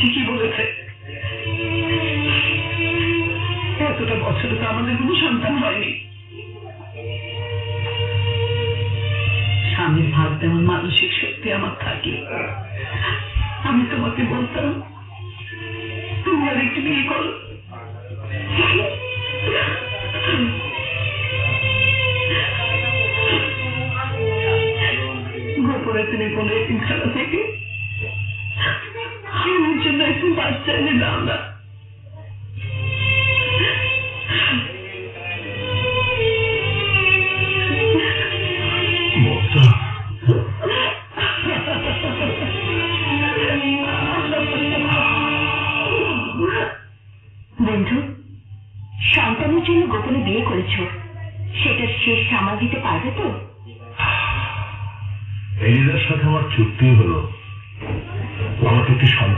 ঠিকই বলেছে এতটা বছরে তো আমাদের কোনো সন্তান হয়নি স্বামীর ভাব তেমন মানসিক শক্তি আমার থাকে আমি তোমাকে বলতাম তুমি আর একটু বিয়ে করো গোপনে তুমি কোনো থেকে আমার জন্য একটু বাচ্চা এনে দাও না বন্ধু সন্তানের জন্য গোপনে বিয়ে করেছ। সেটার শেষ সামাল দিতে পারবে তো? এলিদার সাথে আমার চুক্তি হলো আমাকে একটি সন্তান